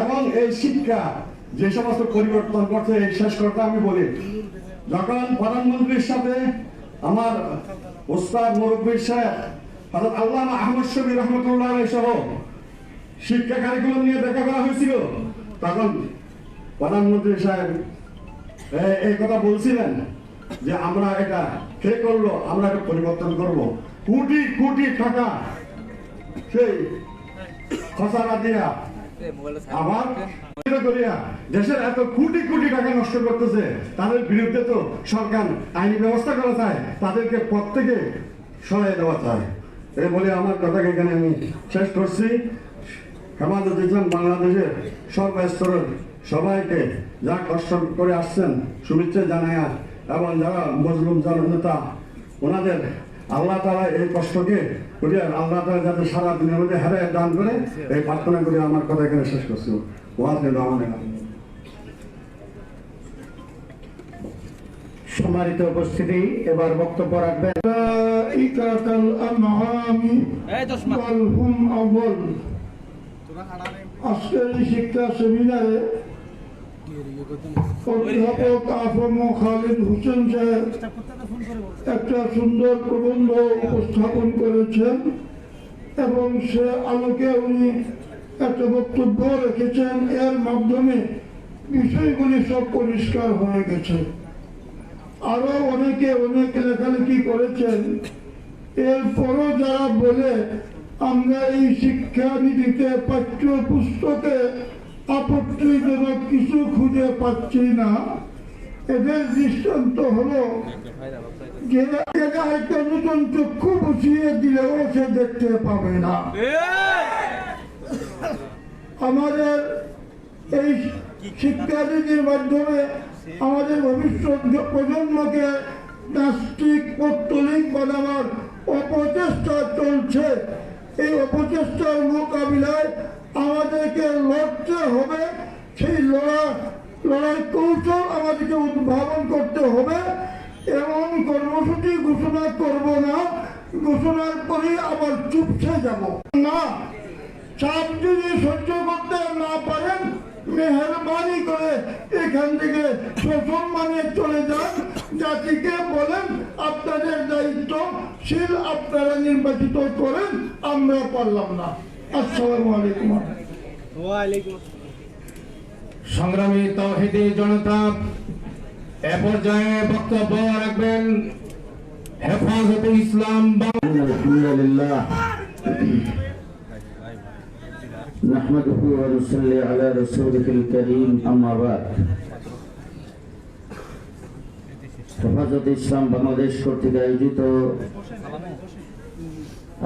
এবং এই শিক্ষা যে সমস্ত পরিবর্তন করছে শেষ করতে আমি বলি। যখন প্রধানমন্ত্রীর সাথে আমার ওস্তাদ মুরব্বী সাহেব আল্লামা আহমদ শবী রহমতুল্লাহ সহ শিক্ষা কারিকুলাম নিয়ে দেখা করা হয়েছিল, তখন প্রধানমন্ত্রী সাহেব এই কথা বলছিলেন যে আমরা এটা কে করল, আমরা এটা পরিবর্তন করব। কোটি কোটি টাকা সেই খসারা দিয়া আবার দেশের এত কোটি কোটি টাকা নষ্ট করতেছে তাদের বিরুদ্ধে তো সরকার আইনি ব্যবস্থা করা চায় তাদেরকে সরাই দেওয়া চায়। বলে আমার কথাকে এখানে আমি শেষ করছি। হেমাদত ইসলাম বাংলাদেশের সর্বস্তরের সবাইকে যা কষ্ট করে আসছেন শুভেচ্ছা জানায়া এবং যারা মজলুম জননেতা ওনাদের আল্লাহ তালা এই কষ্টকে বুঝলেন আল্লাহ তারা যাতে সারা দিনের মধ্যে হেরায় দান করে এই প্রার্থনা করে আমার কথা এখানে শেষ করছি। ওয়াজের রহমানের সম্মানিত উপস্থিতি এবার বক্তব্য রাখবেন। আজকের এই শিক্ষা সেমিনারে অধ্যাপক আফম খালিদ হোসেন সাহেব একটা সুন্দর প্রবন্ধ উপস্থাপন করেছেন এবং সে আলোকে উনি একটা বক্তব্য রেখেছেন। এর মাধ্যমে বিষয়গুলি সব পরিষ্কার হয়ে গেছে। আরও অনেকে অনেক লেখালেখি করেছেন। এরপরও যারা বলে, আমরা এই শিক্ষা নীতিতে পাঠ্য পুস্তকে আপত্তিজনক কিছু খুঁজে পাচ্ছি না। এদের দৃষ্টান্ত হলো নতুন চক্ষু বসিয়ে দিলেও সে দেখতে পাবে না। আমাদের এই শিক্ষানীতির মাধ্যমে আমাদের ভবিষ্যৎ প্রজন্মকে নাস্তিক পত্তলিক বানাবার অপচেষ্টা চলছে। এই অপচেষ্টার মোকাবিলায় আমাদেরকে লড়তে হবে সেই লড়া লড়াই কৌশল আমাদেরকে উদ্ভাবন করতে হবে এমন কর্মসূচি ঘোষণা করব না ঘোষণার পরে আবার চুপসে যাব না চাপ যদি সহ্য করতে না পারেন মেহরবানি করে এখান থেকে প্রথম মানে চলে যান। জাতিকে বলেন আপনাদের দায়িত্বশীল আপনারা নির্বাচিত করেন আমরা পারলাম না। আসসালাম আলাইকুম। সংগ্রামী তহিদি জনতা এ পর্যায়ে বক্তব্য রাখবেন হেফাজতে ইসলাম বাংলা। نحمده ونصلي على رسوله الكريم أما بعد হেফাজত ইসলাম বাংলাদেশ কর্তৃক আয়োজিত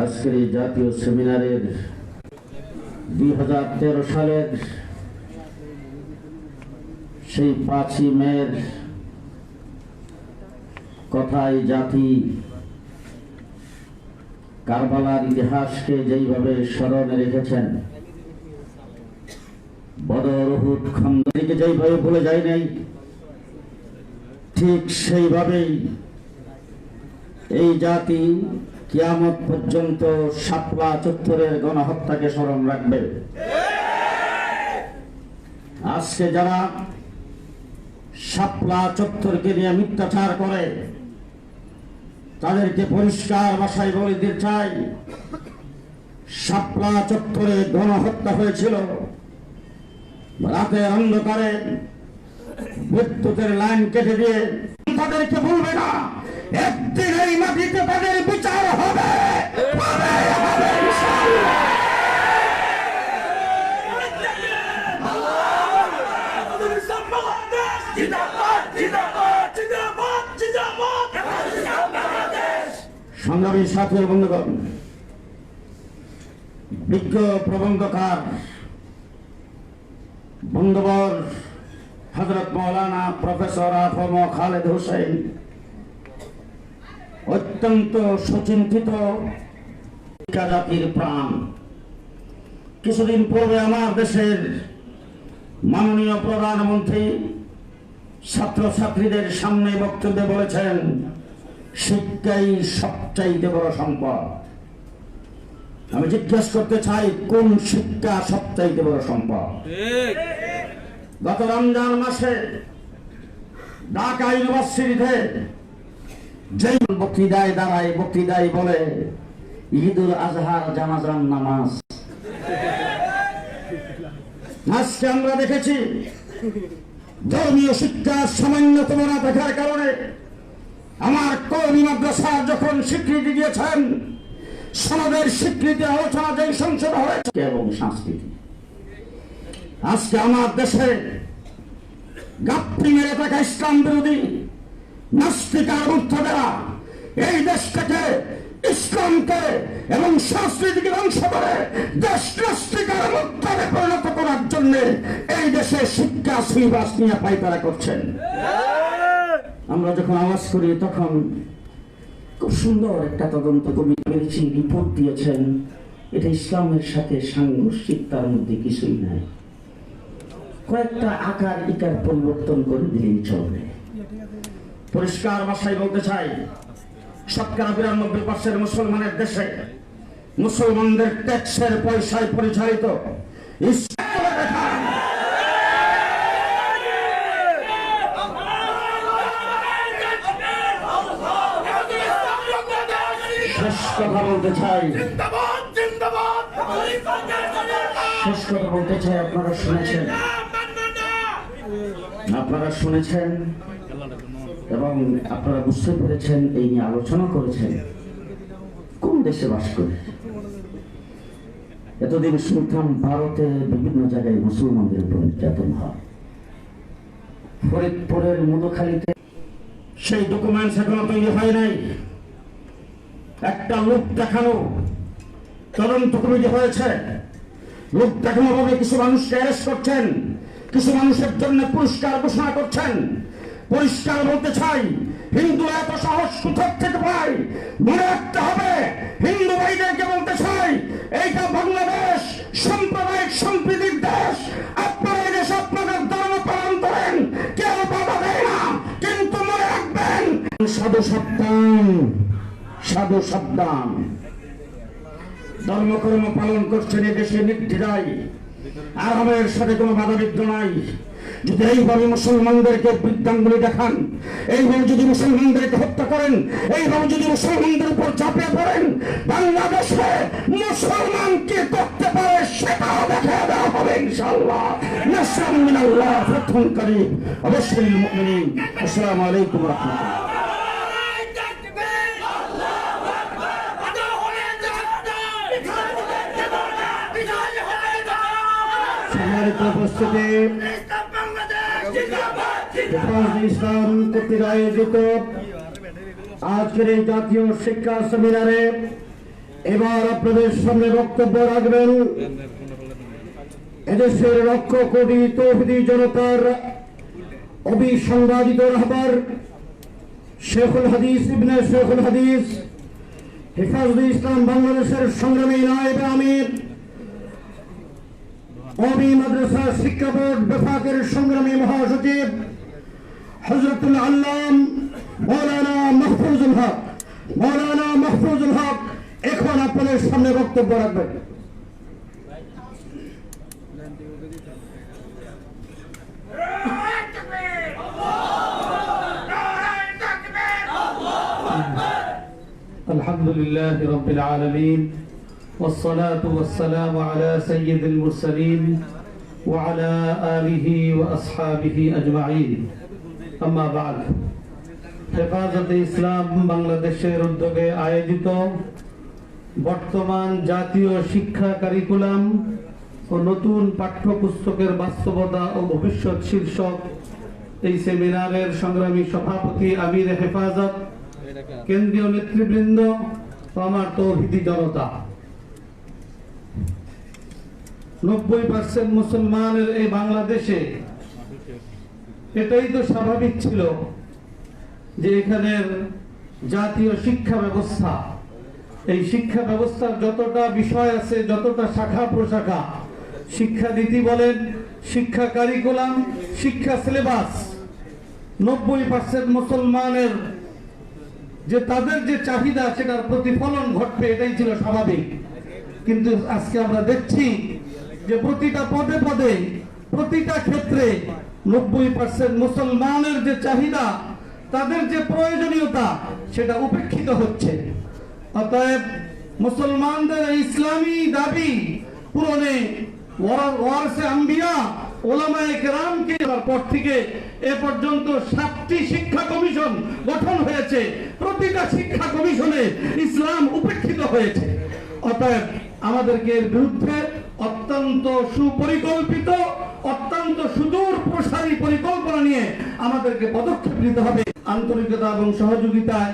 আজকের এই জাতীয় সেমিনারের দুই হাজার তেরো সালের সেই পাঁচই মের কথায় জাতি কারবালার ইতিহাসকে যেইভাবে স্মরণে রেখেছেন বদর উহুদ খন্দকে যেইভাবে ভুলে যায় নাই, ঠিক সেইভাবেই এই জাতি কিয়ামত পর্যন্ত সাপলা চত্বরের গণহত্যাকে স্মরণ রাখবে। আজকে যারা সাপলা চত্বরকে নিয়ে মিথ্যাচার করে, তাদেরকে পরিষ্কার ভাষায় বলে দিতে চাই শাপলা চত্বরে গণহত্যা হয়েছিল। রাতের অন্ধকারে বিদ্যুতের লাইন কেটে দিয়ে তাদেরকে বলবে না, একদিন এই মাটিতে তাদের বিচার হবে। সংগ্রামী সাথী বন্ধুগণ, বিজ্ঞ প্রবন্ধকার বন্ধুবর হজরত মৌলানা প্রফেসর আফম খালেদ হোসেন অত্যন্ত সুচিন্তিত জাতির প্রাণ। কিছুদিন পূর্বে আমার দেশের মাননীয় প্রধানমন্ত্রী ছাত্রছাত্রীদের সামনে বক্তব্যে বলেছেন, শিক্ষাই সবচাইতে বড় সম্পদ। আমি জিজ্ঞেস করতে চাই কোন শিক্ষা সবচাইতে বড় সম্পদ? গত রমজান মাসে ঢাকা ইউনিভার্সিটিতে যেই বক্তৃতায় দাঁড়ায় বক্তৃতায় বলে ঈদুল আজহার জানাজান নামাজ। আজকে আমরা দেখেছি ধর্মীয় শিক্ষার সামান্যতম না দেখার কারণে আমার কর্মী মাদ্রাসা যখন স্বীকৃতি দিয়েছেন সমাজের স্বীকৃতি আলোচনা যে সংসদ হয়েছে এবং সংস্কৃতি? আজকে আমার দেশে গাপ্পি মেরে থাকা ইসলাম বিরোধী নাস্তিকার মুক্তদেরা এই দেশটাকে ইসলামকে এবং সংস্কৃতিকে ধ্বংস করে দেশ নাস্তিকার মুক্তরে পরিণত করার জন্য এই দেশে শিক্ষা, শ্রীবাস নিয়ে পাইতারা করছেন। আমরা যখন আওয়াজ করি, তখন খুব সুন্দর একটা তদন্ত কমিটি পেয়েছি রিপোর্ট দিয়েছেন। এটা ইসলামের সাথে সাংঘর্ষিক তার মধ্যে কিছুই নাই। কয়েকটা আকার ইকার পরিবর্তন করে দিলেই চলবে। পরিষ্কার ভাষায় বলতে চাই, শতকরা বিরানব্বই পার্সেন্ট মুসলমানের দেশে মুসলমানদের ট্যাক্সের পয়সায় পরিচালিত ইসলাম দেখান। শেষ কথা বলতে চাই। শেষ কথা বলতে চাই আপনারা শুনেছেন। আপনারা শুনেছেন এবং আপনারা বুঝতে পেরেছেন এই নিয়ে আলোচনা করেছেন। কোন দেশে বাস করে? এতদিন শুনতাম ভারতে বিভিন্ন জায়গায় মুসলমানদের উপর নির্যাতন হয়। ফরিদপুরের মধুখালীতে সেই ডকুমেন্টস এখনও তৈরি হয় নাই। একটা লোক দেখানো। তদন্ত কমিটি হয়েছে। লোক দেখানো ভাবে কিছু মানুষকে অ্যারেস্ট করছেন। কিছু মানুষের জন্য পুরস্কার ঘোষণা করছেন। পরিষ্কার বলতে চাই হিন্দু এত সাহস কোথার থেকে পায়? মনে রাখতে হবে, হিন্দু ভাইদেরকে বলতে চাই, এইটা বাংলাদেশ, সাম্প্রদায়িক সম্প্রীতির দেশ। আপনারা এই দেশে আপনাদের ধর্ম পালন করেন। কেউ বাধা দেয় না, কিন্তু মনে রাখবেন সপ্তাম সাধু সাবধান। ধর্মকর্ম পালন করছেন এদেশে নির্দ্বিধায়। আরবের সাথে কোনো বাধাবিঘ্ন নাই। যদি এইভাবে মুসলমানদেরকে বৃদ্ধাঙ্গুলি দেখান, এইভাবে যদি মুসলমানদেরকে হত্যা করেন, এইভাবে যদি মুসলমানদের উপর চাপিয়ে পড়েন, বাংলাদেশে মুসলমান কি করতে পারে সেটাও দেখা দেওয়া হবে ইনশাআল্লাহ। নাসরাম মিনাল্লাহ অবশ্যই আসসালামু আলাইকুম রাহমাতুল্লাহ। আজকের এই জাতীয় শিক্ষা সেমিনারে এবার আপনাদের সামনে বক্তব্য রাখবেন। এদেশের লক্ষ কোটি তৌহিদি জনতার অবিসংবাদিত রাহবার শেখুল হাদিস, ইবনে শেখুল হাদিস হেফাজুল ইসলাম বাংলাদেশের সংগ্রামী নায়েব আমির অবি মাদ্রাসা শিক্ষা বোর্ড বেফাকের সংগ্রামী মহাসচিব হজরতুল আল্লাম মৌলানা মাহফুজুল হক মৌলানা মাহফুজুল হক এখন আপনাদের সামনে বক্তব্য রাখবেন الحمد لله رب العالمين والصلاة والسلام على سيد المرسلين وعلى آله وأصحابه أجمعين أما بعد হেফাজতে ইসলাম বাংলাদেশের উদ্যোগে আয়োজিত বর্তমান জাতীয় শিক্ষা কারিকুলাম ও নতুন পাঠ্যপুস্তকের বাস্তবতা ও ভবিষ্যৎ শীর্ষক এই সেমিনারের সংগ্রামী সভাপতি আমির হেফাজত কেন্দ্রীয় নেতৃবৃন্দ ও আমার তৌহিদি জনতা নব্বই পার্সেন্ট মুসলমানের এই বাংলাদেশে, এটাই তো স্বাভাবিক ছিল যে এখানের জাতীয় শিক্ষা ব্যবস্থা। এই শিক্ষা ব্যবস্থার যতটা বিষয় আছে, যতটা শাখা প্রশাখা, শিক্ষা নীতি বলেন, শিক্ষা কারিকুলাম শিক্ষা সিলেবাস নব্বই পার্সেন্ট মুসলমানের যে তাদের যে চাহিদা, সেটার প্রতিফলন ঘটবে, এটাই ছিল স্বাভাবিক। কিন্তু আজকে আমরা দেখছি যে প্রতিটা পদে পদে, প্রতিটা ক্ষেত্রে নব্বই পার্সেন্ট মুসলমানের যে চাহিদা, তাদের যে প্রয়োজনীয়তা, সেটা উপেক্ষিত হচ্ছে। অতএব মুসলমানদের ইসলামী দাবি পূরণে ওয়ার- ওয়ারসে আম্বিয়া পর থেকে এ পর্যন্ত সাতটি শিক্ষা কমিশন গঠন হয়েছে। শিক্ষা কমিশনে ইসলাম উপেক্ষিত হয়েছে। অতএব আমাদেরকে এর বিরুদ্ধে অত্যন্ত সুপরিকল্পিত, অত্যন্ত সুদূর প্রসারী পরিকল্পনা নিয়ে আমাদেরকে পদক্ষেপ নিতে হবে। আন্তরিকতা এবং সহযোগিতায়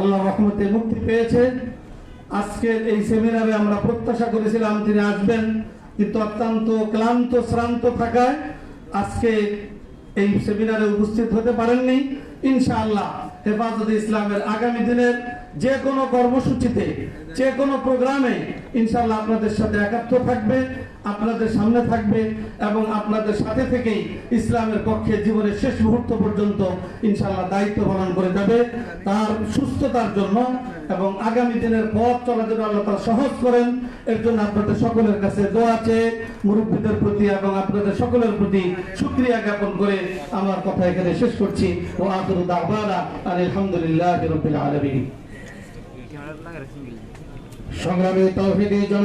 আল্লাহ রহমতে মুক্তি পেয়েছে। আজকের এই সেমিনারে আমরা প্রত্যাশা করেছিলাম তিনি আসবেন, কিন্তু অত্যন্ত ক্লান্ত, শ্রান্ত থাকায় আজকে এই সেমিনারে উপস্থিত হতে পারেননি। ইনশাআল্লাহ, হেফাজত ইসলামের আগামী দিনের যে কোনো কর্মসূচিতে, যে কোনো প্রোগ্রামে ইনশাআল্লাহ আপনাদের সাথে একাত্ম থাকবে, আপনাদের সামনে থাকবে এবং আপনাদের সাথে থেকেই ইসলামের পক্ষে জীবনের শেষ মুহূর্ত পর্যন্ত ইনশাআল্লাহ দায়িত্ব পালন করে যাবে তার সুস্থতার জন্য এবং আগামী দিনের পথ চলার জন্য আল্লাহ তারা সহজ করেন, এর জন্য আপনাদের সকলের কাছে দোয়া চেয়ে মুরব্বীদের প্রতি এবং আপনাদের সকলের প্রতি শুক্রিয়া জ্ঞাপন করে আমার কথা এখানে শেষ করছি। ও আদরু দাওয়ানা আলহামদুলিল্লাহ আলমী সংগ্রামী তৌহিদি জন